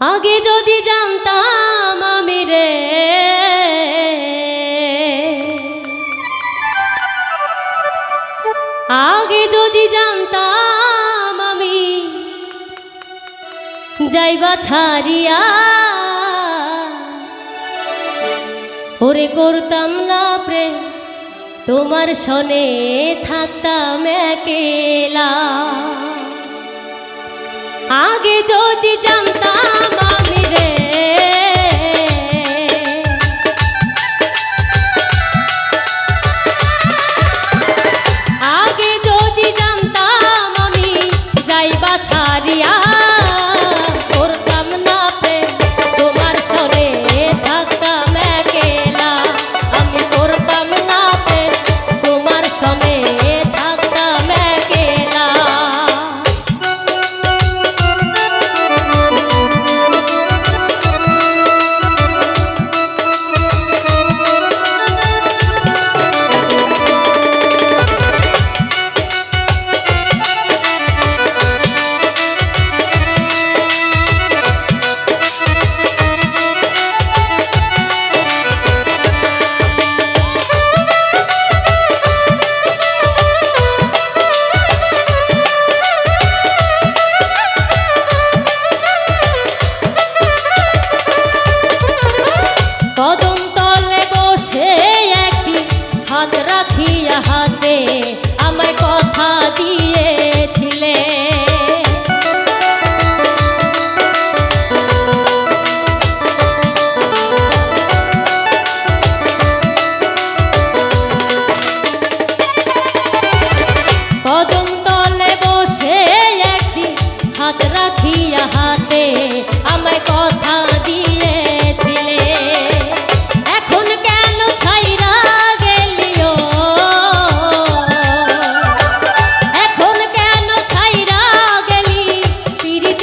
আগে যদি জানতাম আমি রে। আগে যদি জানতাম আমি যাইবা ছাড়িয়া, ওরে করতাম না প্রেম, তোমার সনে থাকতাম একেলা। আগে যদি জানতাম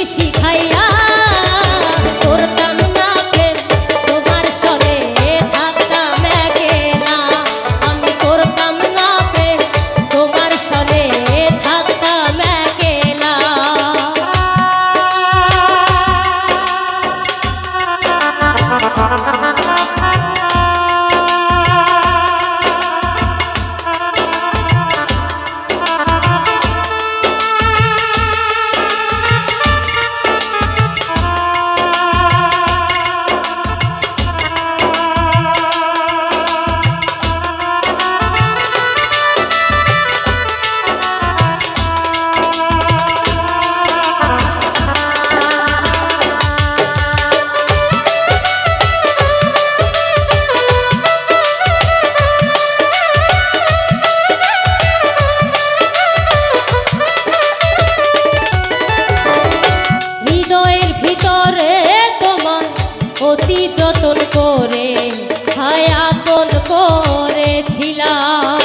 しかい অতি যতন করে হায়াতন করেছিলাম।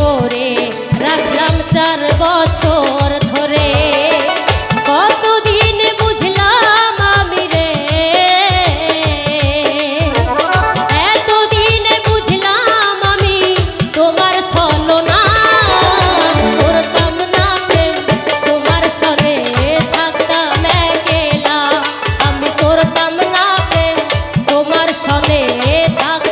করে রাখলাম চার বছর ফসলে ডাক